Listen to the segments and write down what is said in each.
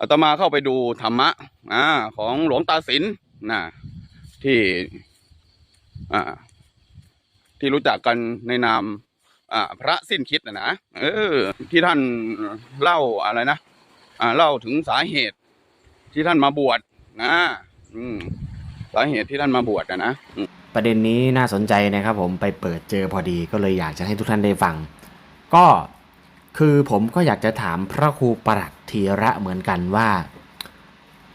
อาตมาเข้าไปดูธรรมะอ่าของหลวงตาสินนะที่อ่าที่รู้จักกันในนามอ่าพระสิ้นคิดนะนะเออ ที่ท่านเล่าอะไรนะอ่าเล่าถึงสาเหตุที่ท่านมาบวชนะอืมสาเหตุที่ท่านมาบวชนะนะประเด็นนี้น่าสนใจนะครับ ผมไปเปิดเจอพอดีก็เลยอยากจะให้ทุกท่านได้ฟัง ก็คือผมก็อยากจะถามพระครูประหลัด ธีระเหมือนกันว่า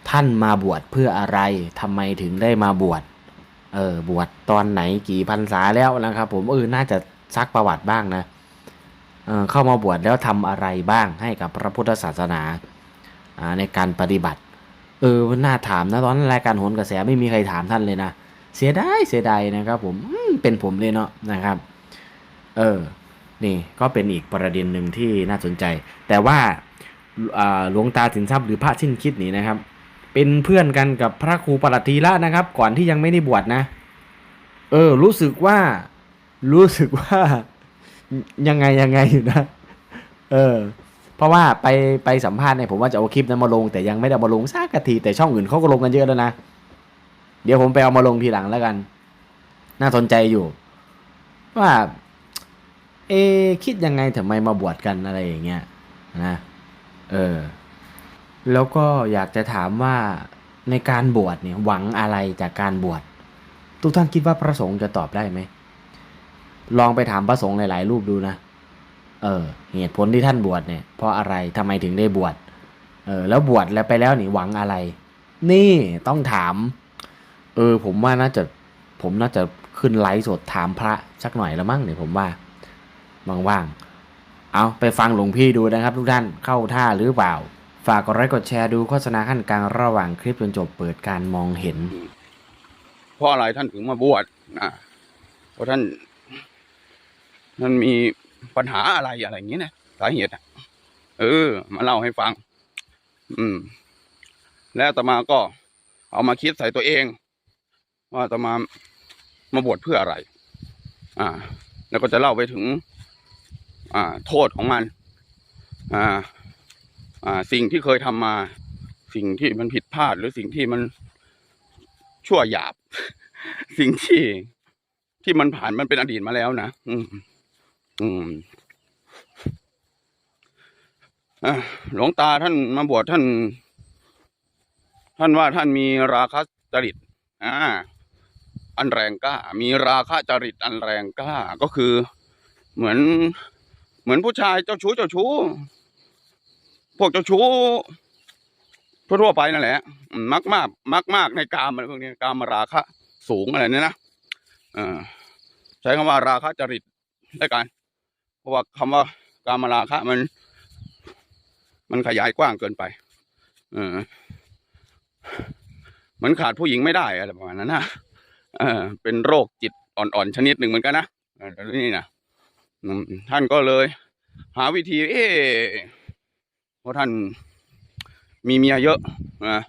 ท่านมาบวชเพื่ออะไรทำไมถึงได้มาบวชเออบวชตอนไหนกี่พรรษาแล้วนะครับ ผมเออน่าจะซักประวัติบ้างนะเออเข้ามาบวชแล้วทำอะไรบ้างให้กับพระพุทธศาสนาอ่าในการปฏิบัติ เออน่าถามนะตอนนั้นรายการโหนกระแสไม่มีใครถามท่านเลยนะเสียดายเสียดายนะครับ ผมเป็นผมเลยเนาะนะครับ เออนี่ก็เป็นอีกประเด็นหนึ่งที่น่าสนใจ แต่ว่า หลวงตาสินทรัพย์หรือพระสิ้นคิดนี่นะครับ เป็นเพื่อนกันกับพระครูปรัตทีละนะครับ ก่อนที่ยังไม่ได้บวชนะ เออ รู้สึกว่า รู้สึกว่ายังไงยังไงอยู่นะ เออ เพราะว่าไปไปสัมภาษณ์เนี่ยผมว่าจะเอาคลิปนั้นมาลง แต่ยังไม่ได้มาลงสักทีแต่ช่องอื่นเขาก็ลงกันเยอะแล้วนะเดี๋ยวผมไปเอามาลงทีหลังแล้วกัน น่าสนใจอยู่ ว่า เอคิดยังไงทำไมมาบวชกันอะไรอย่างเงี้ยนะ เออ แล้วก็อยากจะถามว่าในการบวชเนี่ยหวังอะไรจากการบวช ทุกท่านคิดว่าพระสงฆ์จะตอบได้ไหม ลองไปถามพระสงฆ์หลายๆรูปดูนะ เออ เหตุผลที่ท่านบวชเนี่ย เพราะอะไรทำไมถึงได้บวช เออ แล้วบวชแล้วไปแล้วนี่หวังอะไร นี่ต้องถาม เออ ผมว่าน่าจะ ผมน่าจะขึ้นไลฟ์สดถามพระสักหน่อยละมั้งเนี่ยผมว่าว่างๆ เอาไปฟังหลวงพี่ดูนะครับทุกท่านเข้าท่าหรือเปล่า ฝากกดไลค์กดแชร์ดูโฆษณาขั้นกลางระหว่างคลิปจนจบเปิดการมองเห็น เพราะอะไรท่านถึงมาบวชนะเพราะท่านท่านมีปัญหาอะไรอะไรอย่างเงี้ยนะสาเหตุเออ มาเล่าให้ฟัง อืม แล้วอาตมาก็เอามาคิดใส่ตัวเอง ว่าอาตมามาบวชเพื่ออะไร อ่า แล้วก็จะเล่าไปถึง อ่า โทษของมัน อ่า อ่า สิ่งที่เคยทำมา สิ่งที่มันผิดพลาดหรือสิ่งที่มันชั่วหยาบ สิ่งที่ที่มันผ่านมันเป็นอดีตมาแล้วนะอืม อืมหลวงตาท่านมาบวชท่าน ท่านว่าท่านมีราคะจริตอ่าอันแรงกล้า มีราคะจริตอันแรงกล้าก็คือเหมือน เหมือนผู้ชายเจ้าชู้เจ้าชู้ พวกเจ้าชู้ทั่วๆไปนั่นแหละมักมากมักมากในกามอะไรพวกนี้กามราคะ สูงอะไรเนี่ยนะออใช้คำว่าราคะจริตได้กัน เพราะว่าคำว่ากามราคะมัน มันขยายกว้างเกินไป เออเหมือนขาดผู้หญิงไม่ได้อะไรประมาณนั้นนะเออเป็นโรคจิตอ่อนๆชนิดหนึ่งเหมือนกันนะเออแต่นี่นะ ท่านก็เลย หาวิธี เอเพราะท่านมีเมียเยอะนะ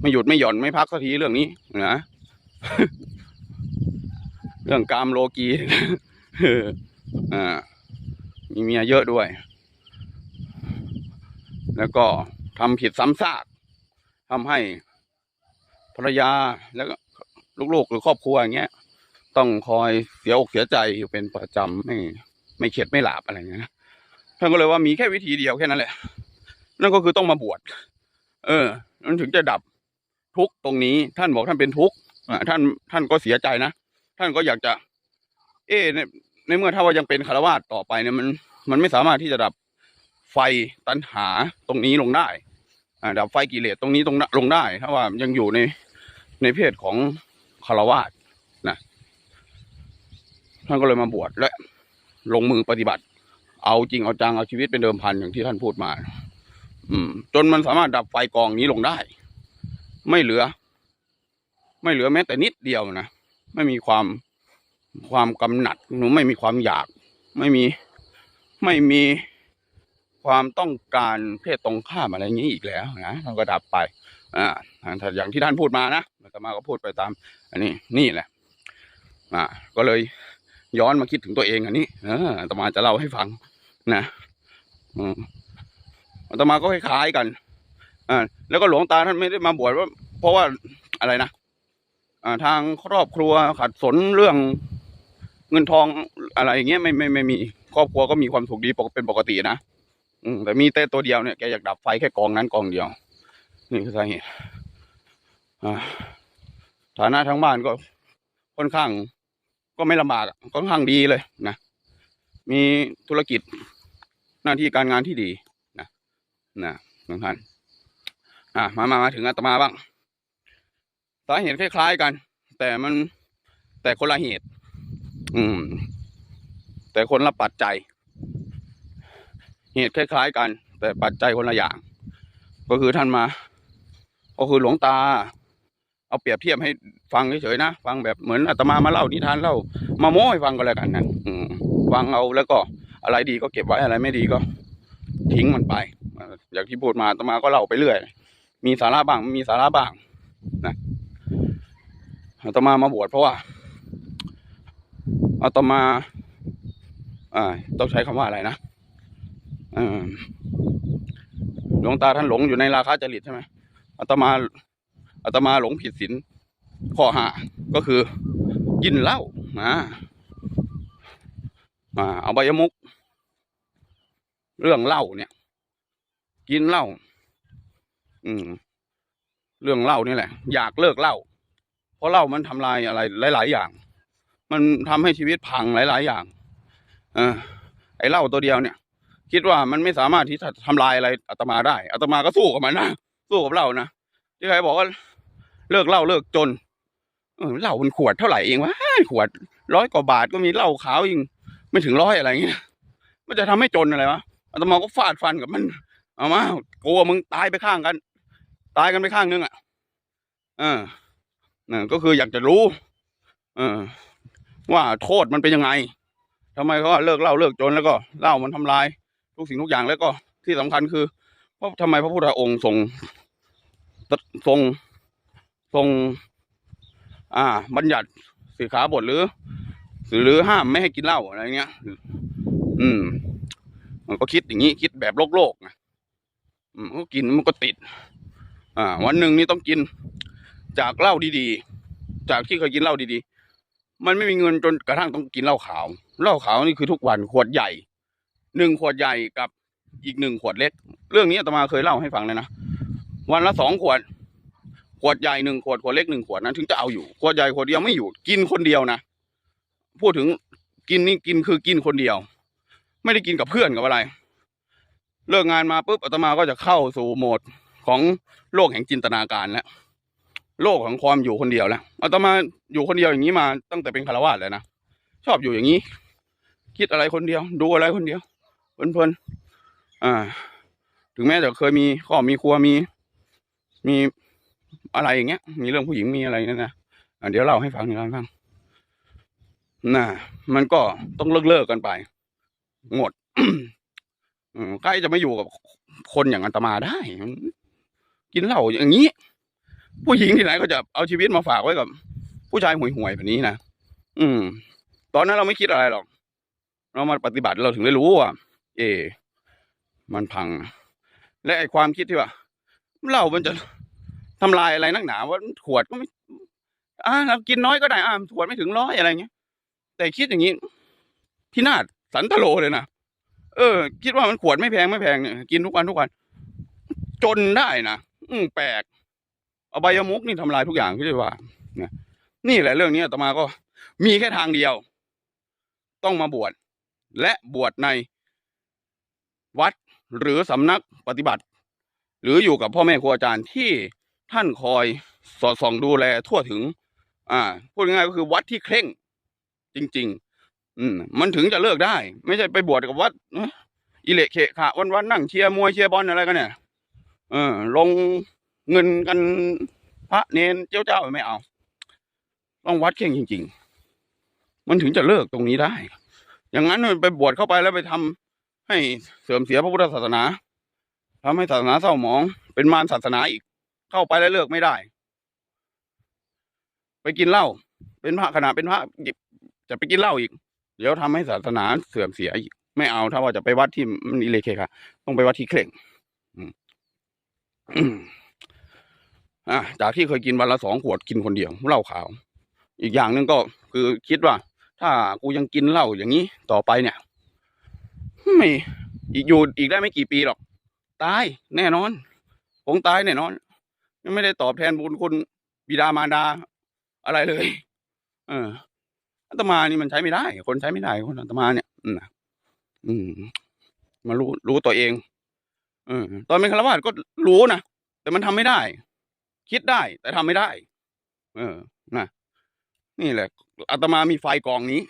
ไม่หยุดไม่หย่อนไม่พักสักทีเรื่องนี้นะเรื่องกามโลกีเอออ่ามีเมียเยอะด้วย แล้วก็ทำผิดซ้ำซากทำให้ภรรยาแล้วก็ลูกๆหรือครอบครัวอย่างเงี้ย ต้องคอยเสียอกเสียใจอยู่เป็นประจำไม่ ไม่เข็ดไม่หลาบอะไรเงี้ยนะท่านก็เลยว่ามีแค่วิธีเดียวแค่นั้นแหละ นั่นก็คือต้องมาบวช เออ มันถึงจะดับทุกตรงนี้ ท่านบอกท่านเป็นทุกท่านท่านก็เสียใจนะ ท่านก็อยากจะ เอ๊ในในเมื่อถ้าว่ายังเป็นคารวาสต่อไปเนี่ยมัน มันไม่สามารถที่จะดับไฟตัณหาตรงนี้ลงได้อดับไฟกิเลสตรงนี้ตรงนั้นลงได้ ถ้าว่ายังอยู่ในในเพศของคารวาสนะท่านก็เลยมาบวชและ ลงมือปฏิบัติ เอาจริงเอาจังเอาชีวิตเป็นเดิมพันอย่างที่ท่านพูดมา อืม จนมันสามารถดับไฟกองนี้ลงได้ ไม่เหลือ ไม่เหลือแม้แต่นิดเดียวนะไม่มีความความกำหนัดหนูไม่มีความอยาก ไม่มีไม่มีความต้องการเพศตรงข้ามอะไรอย่างนี้อีกแล้วนะมันก็ดับไป อ่าถ้าอย่างที่ท่านพูดมานะอาตมาก็พูดไปตาม อันนี้นี่แหละ อ่า ก็เลย ย้อนมาคิดถึงตัวเองอันนี้อาตมาจะเล่าให้ฟังนะอืมอาตมาก็คล้ายๆกันอ่าแล้วก็หลวงตาท่านไม่ได้มาบวชว่า เพราะว่าอะไรนะอ่าทางครอบครัวขัดสนเรื่องเงินทองอะไรอย่างเงี้ยไม่ไม่ไม่มีครอบครัวก็มีความสุขดีปกเป็นปกตินะอืมแต่มีแต่ตัวเดียวเนี่ยแกอยากดับไฟแค่กองนั้นกองเดียว นี่คือสาเหตุอ่าฐานะทั้งบ้านก็ค่อนข้าง ก็ไม่ลำบากค่อนข้างดีเลยนะมีธุรกิจหน้าที่การงานที่ดีนะนะทุกท่านอะมามามาถึงอาตมาบ้างสาเหตุคล้ายๆกัน แต่มันแต่คนละเหตุ อืม แต่คนละปัจจัย เหตุคล้ายๆกัน แต่ปัจจัยคนละอย่าง ก็คือท่านมา ก็คือหลวงตา เอาเปรียบเทียบให้ฟังเฉยๆนะ ฟังแบบเหมือนอาตมามาเล่านิทานเล่ามาโม้ให้ฟังก็แล้วกันนะฟังเอาแล้วก็อะไรดีก็เก็บไว้อะไรไม่ดีก็ ทิ้งมันไปอย่างที่พูดมาอาตมาก็เล่าไปเรื่อย มีสาระบ้างมีสาระบ้างนะอาตมามาบวชเพราะว่าอาตมาอ่าต้องใช้คำว่าอะไรนะอหลวงตาท่านหลงอยู่ในราคาจริตใช่ไหมอาตมา อาตมาหลงผิดศีลข้อห้าก็คือ กินเหล้านะอ่าเอาใบยมุก เรื่องเหล้าเนี่ย กินเหล้าอืม เรื่องเหล้านี่แหละ อยากเลิกเหล้าเพราะเหล้ามันทำลายอะไร หลาย ๆ อย่าง มันทำให้ชีวิตพังหลาย ๆ อย่างอไอ้เหล้าตัวเดียวเนี่ย คิดว่ามันไม่สามารถที่จะทำลายอะไรอาตมาได้อาตมาก็สู้กับมันนะสู้กับเหล้านะที่ใครบอกว่า เลิกเหล้าเลิกจนเออเหล้ามันขวดเท่าไหร่เองวะขวดร้อยกว่าบาทก็มีเหล้าขาวยิงไม่ถึงร้อยอะไรเงี้ยมันจะทำให้จนอะไรวะอาตมาก็ฟาดฟันกับมันเอามากลัวมึงตายไปข้างกัน ตายกันไปข้างนึงอะเออนั่นก็คืออยากจะรู้ เออ ว่าโทษมันเป็นยังไงทำไมเขาเลิกเหล้าเลิกจนแล้วก็เหล้ามันทำลาย ทุกสิ่งทุกอย่างแล้วก็ที่สำคัญคือเพราะทำไมพระพุทธองค์ทรงทรง ทรงอ่า บัญญัติสิกขาบทหรือ หรือห้ามไม่ให้กินเหล้าอะไรเงี้ย อืม มันก็คิดอย่างนี้คิดแบบโลกโลกนะอืมก็กินมันก็ติด อ่า วันหนึ่งนี่ต้องกิน จากเหล้าดีๆ จากที่เคยกินเหล้าดีๆ มันไม่มีเงินจนกระทั่งต้องกินเหล้าขาว เหล้าขาวนี่คือทุกวันขวดใหญ่ หนึ่งขวดใหญ่กับอีกหนึ่งขวดเล็ก เรื่องนี้อาตมาเคยเล่าให้ฟังเลยนะ วันละสองขวด ขวดใหญ่หนึ่งขวดขวดเล็กหนึ่งขวดนั้นถึงจะเอาอยู่ขวดใหญ่ขวดเดียวไม่อยู่ กินคนเดียวนะพูดถึงกินนี่กินคือกินคนเดียว ไม่ได้กินกับเพื่อนกับอะไร เลิกงานมาปุ๊บอาตมาก็จะเข้าสู่โหมดของโลกแห่งจินตนาการแล้วโลกของความอยู่คนเดียวแล้วอาตมาอยู่คนเดียวอย่างนี้มาตั้งแต่เป็นคารวาสเลยนะชอบอยู่อย่างนี้ คิดอะไรคนเดียว ดูอะไรคนเดียวเพลินๆอ่า ถึงแม้จะเคยมีครอมีครัวมี มี อะไรอย่างเงี้ย มีเรื่องผู้หญิงมีอะไรเนี่ยนะเดี๋ยวเล่าให้ฟังหนึ่งฟังน่ะ มันก็ต้องเลิกเลิกกันไป หมดอืมใครจะไม่อยู่กับคนอย่างอันตมาได้ กินเหล้าอย่างนี้ ผู้หญิงที่ไหนก็จะเอาชีวิตมาฝากไว้กับ ผู้ชายห่วยๆแบบนี้นะอืม ตอนนั้นเราไม่คิดอะไรหรอก เรามาปฏิบัติเราถึงได้รู้ว่า เอ มันพัง และไอความคิดที่ว่าเหล้ามันจะ ทำลายอะไรนักหนาว่าขวดก็ไม่อ่าเรากินน้อยก็ได้อ่าขวดไม่ถึงร้อยอะไรเงี้ย แต่คิดอย่างนี้พินาศสันทโลเลยนะเออ คิดว่ามันขวดไม่แพงไม่แพงเนี่ยกินทุกวันทุกวัน จนได้นะอืมแปลกเอาใบยมุกนี่ทำลายทุกอย่างที่เรียกว่านี่แหละเรื่องนี้อาตมาก็มีแค่ทางเดียว ต้องมาบวชและบวชในวัดหรือสำนักปฏิบัติ หรืออยู่กับพ่อแม่ครูอาจารย์ที่ ท่านคอยสอดส่องดูแลทั่วถึง อ่า พูดง่ายๆก็คือวัดที่เคร่ง จริง ๆ อืม มันถึงจะเลิกได้ ไม่ใช่ไปบวชกับวัดอิเละเขะขะวันวันนั่งเชียร์มวยเชียร์บอลอะไรกันเนี่ยเออลงเงินกันพระเนนเจ้าเจ้าไม่เอาต้องวัดเข่งจริง ๆ มันถึงจะเลิกตรงนี้ได้ อย่างนั้นไปบวชเข้าไปแล้วไปทำให้เสื่อมเสียพระพุทธศาสนาทำให้ศาสนาเศร้าหมอง เป็นมารศาสนาอีก เข้าไปแล้วเลิกไม่ได้ ไปกินเหล้าเป็นพระขณะเป็นพระจะไปกินเหล้าอีก เดี๋ยวทำให้ศาสนาเสื่อมเสียอีกไม่เอาถ้าว่าจะไปวัดที่มันอิเลเคค่ะ ต้องไปวัดที่เคร่งอืมอืมอะจากที่เคยกินวันละสองขวดกินคนเดียวเหล้าขาว อีกอย่างหนึ่งก็คือคิดว่า ถ้ากูยังกินเหล้าอย่างนี้ต่อไปเนี่ยไม่อีกอยู่อีกได้ไม่กี่ปีหรอก ตายแน่นอนคงตายแน่นอน ยังไม่ได้ตอบแทนบุญคุณบิดามารดาอะไรเลย เอออาตมานี่มันใช้ไม่ได้ คนใช้ไม่ได้คนอาตมาเนี่ย อืมอืม มารู้รู้ตัวเอง เออตอนเป็นฆราวาสถ์ก็รู้นะแต่มันทำไม่ได้ คิดได้ แต่ทำไม่ได้ เออนะนี่แหละอาตมามีไฟกองนี้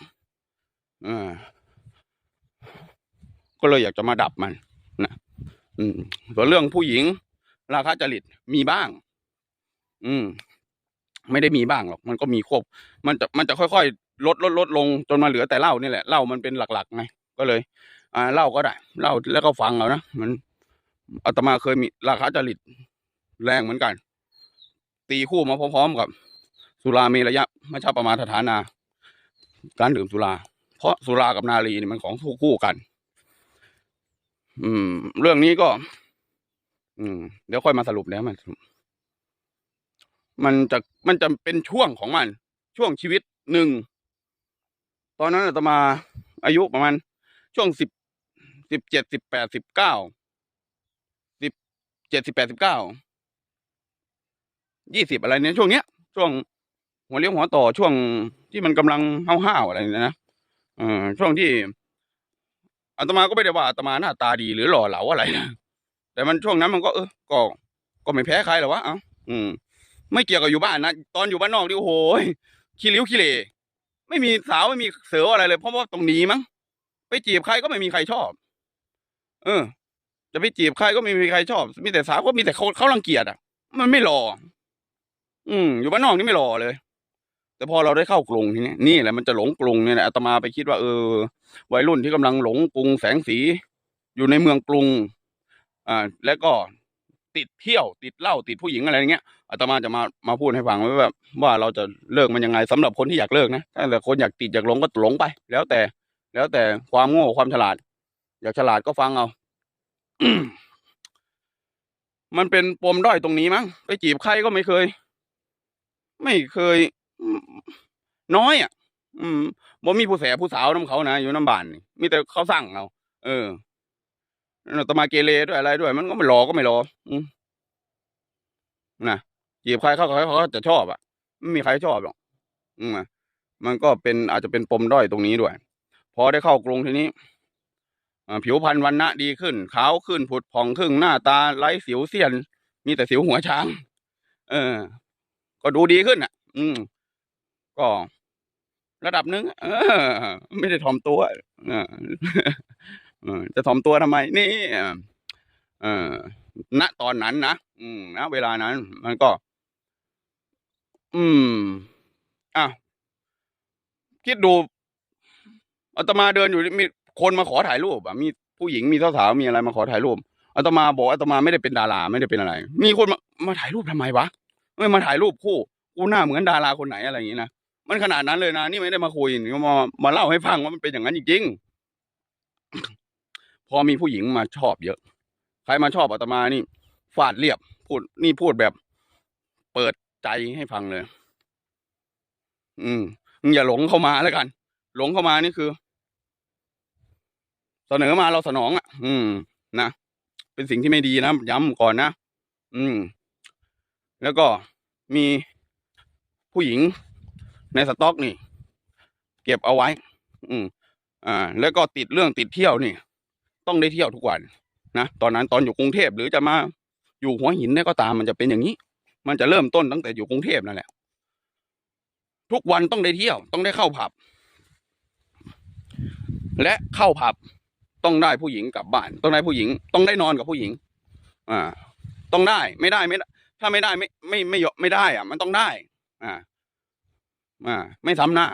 เออก็เลยอยากจะมาดับมันนะอืมส่วนเรื่องผู้หญิง ราคาจริตมีบ้าง อืม ไม่ได้มีบ้างหรอก มันก็มีควบ มันจะมันจะค่อยๆลดลดลดลงจนมาเหลือแต่เหล้านี่แหละเหล้ามันเป็นหลักๆไงก็เลย อ่าเหล้าก็ได้เหล้าแล้วก็ฟังเอานะมันอาตมาเคยมีราคาจริตแรงเหมือนกัน ตีคู่มาพร้อมๆกับ สุราเมระยะไม่ใช่ประมาทฐานา การดื่มสุรา เพราะสุรากับนารีนี่มันของคู่คู่กัน อืม เรื่องนี้ก็ อืมเดี๋ยวค่อยมาสรุปแล้วมันมันจะมันจะเป็นช่วงของมัน ช่วงชีวิตหนึ่งตอนนั้นอาตมาอายุประมาณช่วงสิบสิบเจ็ดสิบแปดสิบเก้าสิบเจ็ดสิบแปดสิบเก้ายี่สิบอะไรเนี่ยช่วงเนี้ยช่วงหัวเลี้ยวหัวต่อช่วงที่มันกำลังห้าวๆอะไรเนี่ยนะเออช่วงที่อาตมาก็ไม่ได้ว่าอาตมาหน้าตาดีหรือหล่อเหลาอะไรนะ แต่มันช่วงนั้นมันก็เออก็ก็ไม่แพ้ใครหรอวะเอ้าอืม ไม่เกี่ยวกับอยู่บ้านนะตอนอยู่บ้านนอกนี่โอ้โหขี้ริ้วขี้เหร่ไม่มีสาวไม่มีเสืออะไรเลย เพราะว่าตรงนี้มั้งไปจีบใครก็ไม่มีใครชอบ เออ จะไปจีบใครก็ไม่มีใครชอบ มีแต่สาวก็มีแต่เขาเขารังเกียจอะ มันไม่รออืมอยู่บ้านนอกนี่ไม่รอเลย แต่พอเราได้เข้ากรุงทีนี้นี่แหละมันจะหลงกรุงเนี่ยแหละอาตมาไปคิดว่าเออวัยรุ่นที่กำลังหลงกรุงแสงสี อยู่ในเมืองกรุง อ่าแล้วก็ติดเที่ยวติดเหล้าติดผู้หญิงอะไรเงี้ยอาตมาจะมามาพูดให้ฟังไว้แบบว่าเราจะเลิกมันยังไงสำหรับคนที่อยากเลิกนะถ้าแต่คนอยากติดอยากหลงก็หลงไป แล้วแต่ แล้วแต่ความโง่ความฉลาด อยากฉลาดก็ฟังเอา มันเป็นปมด้อยตรงนี้มั้งไปจีบใครก็ไม่เคย ไม่เคย น้อยอะ อืมบ่มีผู้แสผู้สาวน้ำเขานะอยู่น้ำบานมีแต่เขาสั่งเอาเออ แล้วต่อมาเกเรด้วยอะไรด้วย มันก็ไม่รอก็ไม่รอ อืนะจีบใครเข้าเขาเขาก็จะชอบอะไม่มีใครชอบหรอกอืมมันก็เป็นอาจจะเป็นปมด้อยตรงนี้ด้วย พอได้เข้ากรุงทีนี้ผิวพรรณวันณะดีขึ้นขาวขึ้นผุดผ่องขึ้นหน้าตาไร้สิวเสียน มีแต่สิวหัวช้าง เออ ก็ดูดีขึ้นอะ อืม ก็ระดับหนึ่งเออ ไม่ได้ถ่อมตัวออเออ จะถ่อมตัวทำไม นี่เออณตอนนั้นนะอืมณเวลานั้น มันก็ อืมอะคิดดูอาตมาเดินอยู่มีคนมาขอถ่ายรูปอะมีผู้หญิงมีสาวๆมีอะไรมาขอถ่ายรูปอาตมาบอกอาตมาไม่ได้เป็นดาราไม่ได้เป็นอะไร มีคนมามาถ่ายรูปทำไมวะไม่มาถ่ายรูปคู่กูหน้าเหมือนดาราคนไหนอะไรอย่างนี้นะมันขนาดนั้นเลยนะนี่ไม่ได้มาคุยมามาเล่าให้ฟังว่ามันเป็นอย่างนั้นจริงๆ พอมีผู้หญิงมาชอบเยอะ ใครมาชอบอาตมานี่ ฟาดเรียบพูดนี่พูดแบบ เปิดใจให้ฟังเลย อืมอย่าหลงเข้ามาแล้วกัน หลงเข้ามานี่คือ เสนอมาเราสนองอะ อืม นะเป็นสิ่งที่ไม่ดีนะย้ำก่อนนะอืม แล้วก็มีผู้หญิงในสต็อกนี่ เก็บเอาไว้ อืม อ่า แล้วก็ติดเรื่องติดเที่ยวนี่ ต้องได้เที่ยวทุกวันนะตอนนั้นตอนอยู่กรุงเทพหรือจะมาอยู่หัวหินเนี่ยก็ตามมันจะเป็นอย่างนี้ มันจะเริ่มต้นตั้งแต่อยู่กรุงเทพนั่นแหละ ทุกวันต้องได้เที่ยว ต้องได้เข้าผับ และเข้าผับต้องได้ผู้หญิงกลับบ้าน ต้องได้ผู้หญิง ต้องได้นอนกับผู้หญิง อ่า ต้องได้ไม่ได้ไม่ถ้าไม่ได้ไม่ไม่ไม่ไม่ได้อะ มันต้องได้ อ่า อ่า ไม่ซ้ำหน้า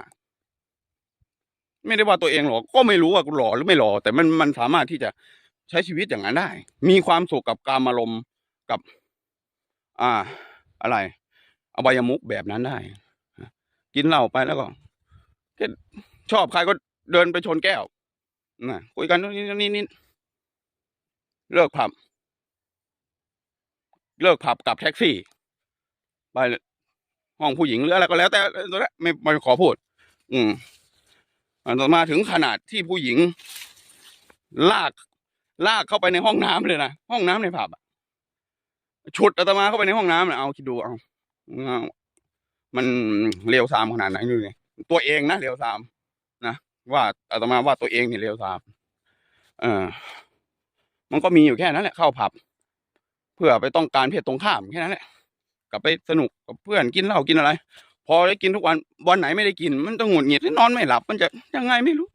ไม่ได้ว่าตัวเองหรอกก็ไม่รู้ว่ากูหล่อหรือไม่หล่อแต่มันมันสามารถที่จะใช้ชีวิตอย่างนั้นได้ มีความสุขกับการอารมณ์กับ อ่า อะไรอบายมุกแบบนั้นได้ กินเหล้าไปแล้วก็ก็ชอบใครก็เดินไปชนแก้วนะคุยกันนี่นี่นี่เลิกผับ เลิกผับกับแท็กซี่ ไปห้องผู้หญิงหรืออะไรก็แล้ว แต่ตัวนั้นไม่ไม่ขอพูด อืม ต่อมาถึงขนาดที่ผู้หญิง ลาก ลากเข้าไปในห้องน้ำเลยนะห้องน้ำในผับฉุดอาตมาเข้าไปในห้องน้ำนะเอาคิดดูเอาเอามันเลวทรามขนาดไหนดูนี่ตัวเองนะเลวทรามนะว่าอาตมาว่าตัวเองเนี่เลวทรามเออมันก็มีอยู่แค่นั้นแหละเข้าผับ เพื่อไปต้องการเพศตรงข้ามแค่นั้นแหละกลับไปสนุกกับเพื่อนกินเหล้ากินอะไร พอได้กินทุกวันวันไหนไม่ได้กิน มันต้องหงุดหงิดนอนไม่หลับ มันจะยังไงไม่รู้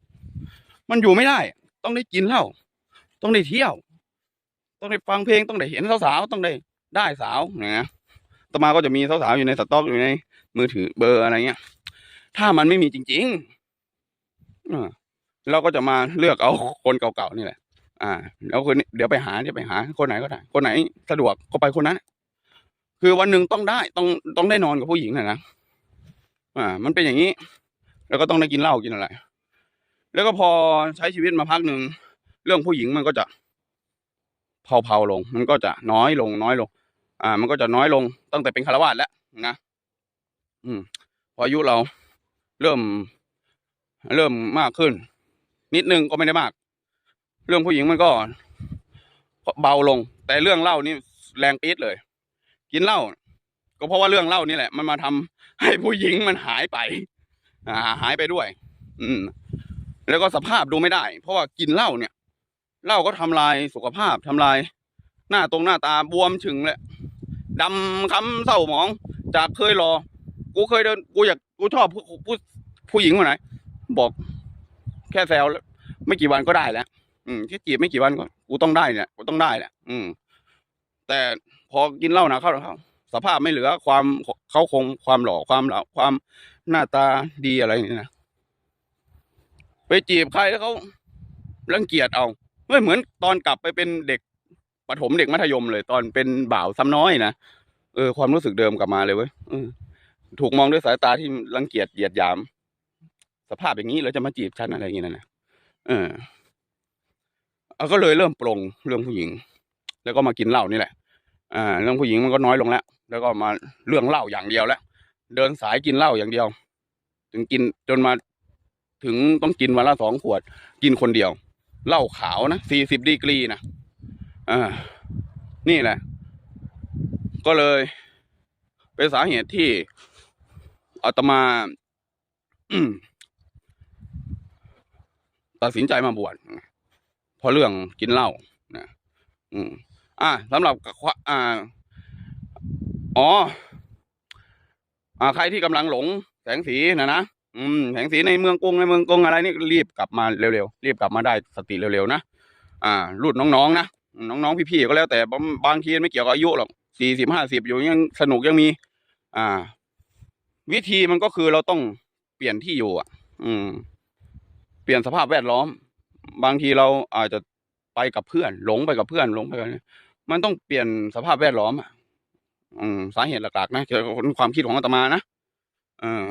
มันอยู่ไม่ได้ ต้องได้กินเหล้าต้องได้เที่ยว ต้องได้ฟังเพลงต้องได้เห็นสาวๆต้องได้ได้สาวนะต่อมาก็จะมีสาวๆอยู่ในสต็อกอยู่ในมือถือเบอร์อะไรเงี้ย ถ้ามันไม่มีจริงๆเราก็จะมาเลือกเอาคนเก่าๆนี่แหละ อ่า แล้วคนเดี๋ยวไปหาเดี๋ยวไปหา คนไหนก็ได้ คนไหนสะดวกก็ไปคนนั้น คือวันหนึ่งต้องได้ต้องต้องได้นอนกับผู้หญิงนะนะ อ่า มันเป็นอย่างนี้ แล้วก็ต้องได้กินเหล้ากินอะไร แล้วก็พอใช้ชีวิตมาพักหนึ่งเรื่องผู้หญิงมันก็จะเผาๆลง มันก็จะน้อยลง น้อยลง อ่า มันก็จะน้อยลงตั้งแต่เป็นคารวาสแล้วนะอืม พออายุเราเริ่ม เริ่มมากขึ้น นิดนึงก็ไม่ได้มาก เรื่องผู้หญิงมันก็เบาลง แต่เรื่องเหล้านี่แรงปี๊ดเลย กินเหล้า ก็เพราะว่าเรื่องเหล้านี่แหละ มันมาทำให้ผู้หญิงมันหายไป อ่า หายไปด้วย อืม แล้วก็สภาพดูไม่ได้ เพราะว่ากินเหล้าเนี่ยเหล้าก็ทำลายสุขภาพทำลาย หน้าตรงหน้าตาบวมถึงเลยดำคำเศร้าหมอง จากเคยรอ กูเคยเดินกูอยากกูชอบผู้ผู้ผู้หญิงคนไหนบอกแค่แซวแล้วไม่กี่วันก็ได้แล้วอืมแค่จีบไม่กี่วันก็กูต้องได้เนี่ยกูต้องได้แหละอืม แต่พอกินเหล้านะเข้าเข้า สภาพไม่เหลือความเขาคงความหล่อความหล่าความหน้าตาดีอะไรนี้นะไปจีบใครแล้วเขารังเกียจเอาไม่เหมือนตอนกลับไปเป็นเด็กประถมเด็กมัธยมเลย ตอนเป็นบ่าวซ้ำน้อยนะเออความรู้สึกเดิมกลับมาเลยเว้ยถูกมองด้วยสายตาที่รังเกียจเหยียดหยาม สภาพอย่างนี้แล้วจะมาจีบฉันอะไรอย่างนี้นะนะเออเอาก็เลยเริ่มปลงเรื่องผู้หญิง แล้วก็มากินเหล้านี่แหละ อ่า เรื่องผู้หญิงมันก็น้อยลงแล้ว แล้วก็มาเรื่องเหล้าอย่างเดียวแล้วเดินสายกินเหล้าอย่างเดียว ถึงกินจนมาถึงต้องกินวันละสองขวด กินคนเดียวเหล้าขาวนะสี่สิบดีกรีนะอ่านี่แหละ ก็เลยเป็นสาเหตุที่อาตมาตัดสินใจมาบวชเพราะเรื่องกินเหล้านะอืมอ่าสำหรับอ่า อ๋ออ่าใครที่กำลังหลงแสงสีนะนะอืมแสงสีในเมืองกรุงในเมืองกรุงอะไรนี่รีบกลับมาเร็วๆรีบกลับมาได้สติเร็วๆนะอ่ารุ่นน้องๆนะน้องๆพี่ๆก็แล้วแต่บางบางทีไม่เกี่ยวกับอายุหรอกสี่สิบห้าสิบอยู่ยังสนุกยังมี อ่า วิธีมันก็คือเราต้องเปลี่ยนที่อยู่ อะ อืม เปลี่ยนสภาพแวดล้อม บางทีเราอาจจะไปกับเพื่อน หลงไปกับเพื่อนหลงไปกับมันต้องเปลี่ยนสภาพแวดล้อมอะ อืมสาเหตุหลักๆนะเกี่ยวกับความคิดของอาตมานะเออ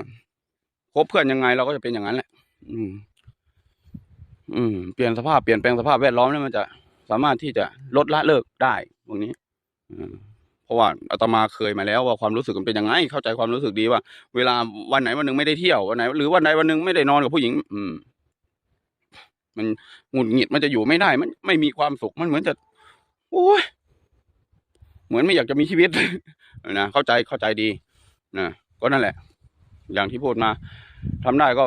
คบเพื่อนยังไงเราก็จะเป็นอย่างนั้นแหละ อืม อืม เปลี่ยนสภาพเปลี่ยนแปลงสภาพแวดล้อมแล้วมันจะสามารถที่จะลดละเลิกได้ตรงนี้อืเพราะว่าอาตมาเคยมาแล้วว่าความรู้สึกมันเป็นยังไง เข้าใจความรู้สึกดีว่า เวลาวันไหนวันหนึ่งไม่ได้เที่ยววันไหน หรือวันใดวันหนึ่งไม่ได้นอนกับผู้หญิง อืม มันหงุดหงิดมันจะอยู่ไม่ได้ มันไม่มีความสุขมันเหมือนจะโอ้ย เหมือนไม่อยากจะมีชีวิตนะเข้าใจเข้าใจดีนะก็นั่นแหละ อย่างที่พูดมาทำได้ก็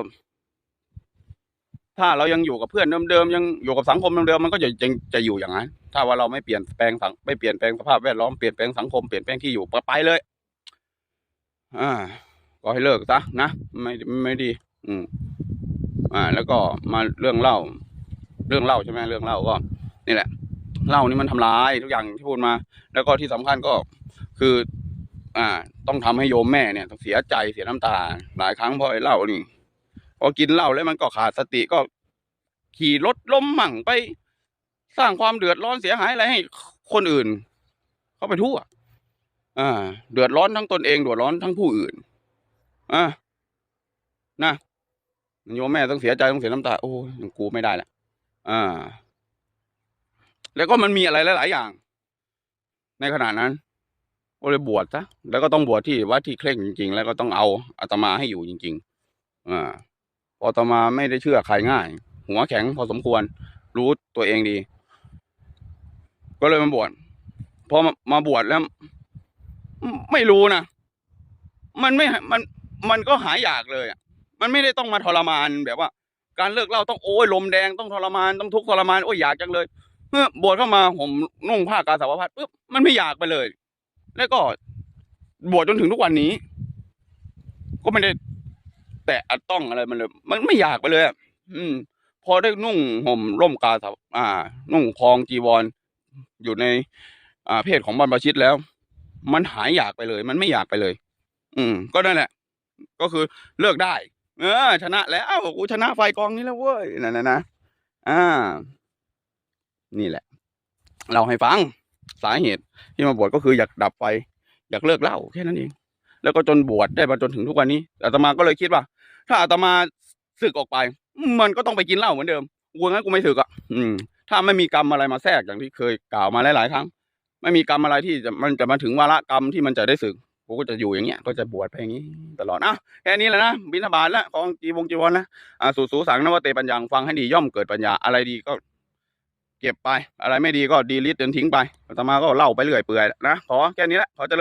ถ้าเรายังอยู่กับเพื่อนเดิมๆยังอยู่กับสังคมเดิมๆมันก็จะจะจะอยู่อย่างนั้นถ้าว่าเราไม่เปลี่ยนแปลงสังไม่เปลี่ยนแปลงสภาพแวดล้อมเปลี่ยนแปลงสังคมเปลี่ยนแปลงที่อยู่ไปเลย อ่า ก็ให้เลิกซะนะไม่ไม่ดี อืมอ่า แล้วก็มาเรื่องเล่า เรื่องเล่าใช่ไหมเรื่องเล่าก็ นี่แหละ เหล่านี่มันทำร้ายทุกอย่างที่พูดมา แล้วก็ที่สำคัญก็คือ อ่า ต้องทำให้โยมแม่เนี่ยต้องเสียใจเสียน้ำตา หลายครั้งเพราะไอ้เหล้านี่พอกินเหล้าแล้วมันก็ขาดสติก็ ขี่รถล้มมั่งไป สร้างความเดือดร้อนเสียหายอะไรให้คนอื่น เขาไปทั่วอ่า เดือดร้อนทั้งตนเองเดือดร้อนทั้งผู้อื่นอ่านะโยมแม่ต้องเสียใจต้องเสียน้ำตา โอ้ยงกูไม่ได้ละอ่า แล้วก็มันมีอะไรหลาย ๆ อย่าง ในขณะนั้นก็เลยบวชซะแล้วก็ต้องบวชที่วัดที่เคร่งจริง ๆ แล้วก็ต้องเอาอาตมาให้อยู่จริง ๆ อ่าพออาตมาไม่ได้เชื่อใครง่าย หัวแข็งพอสมควร รู้ตัวเองดี ก็เลยมาบวชพอมามาบวชแล้ว ไม่รู้นะมันไม่มันมันก็หายอยากเลยมันไม่ได้ต้องมาทรมานแบบว่า การเลิกเล้าต้องโอ้ยลมแดงต้องทรมานต้องทุกข์ทรมานโอ้ยอยากจังเลย มื่อบวชเข้ามาผมนุ่งผ้ากาสาวพัดปุ๊บมันไม่อยากไปเลย แล้วก็บวชจนถึงทุกวันนี้ ก็ไม่ได้แตะอัดต้องอะไรมันเลย มันไม่อยากไปเลยอืม พอได้นุ่งห่มร่มกาสาวอ่า นุ่งคลองจีวรอยู่ใน อ่าเพศของบรรพชิตแล้ว มันหายอยากไปเลย มันไม่อยากไปเลย อืม ก็นั่นแหละ ก็คือเลิกได้ เออ ชนะแล้วกูชนะไฟกองนี้แล้วเว้ยนั่นนะนะอ่า นี่แหละ เราให้ฟังสาเหตุที่มาบวชก็คืออยากดับไฟอยากเลิกเหล้าแค่นั้นเอง แล้วก็จนบวชได้มาจนถึงทุกวันนี้อาตมาก็เลยคิดว่า ถ้าอาตมาศึกออกไป มันก็ต้องไปกินเหล้าเหมือนเดิมกูงั้นกูไม่ศึกอะอืม ถ้าไม่มีกรรมอะไรมาแทรกอย่างที่เคยกล่าวมาหลายๆครั้ง ไม่มีกรรมอะไรที่จะมันจะมาถึงวาระกรรมที่มันจะได้สึกกูก็จะอยู่อย่างเงี้ย ก็จะบวชไปอย่างนี้ ตลอดอะแค่นี้แหละนะบิณฑบาตแล้วของจีวงจีวรนะอ่าสูสูสังนวเตปัญญังฟังให้ดีย่อมเกิดปัญญาอะไรดีก็ เก็บไปอะไรไม่ดีก็ดีลิทเดินทิ้งไปอาตมาก็เล่าไปเรื่อยเปื่อยนะขอแค่นี้แหละขอเจริญ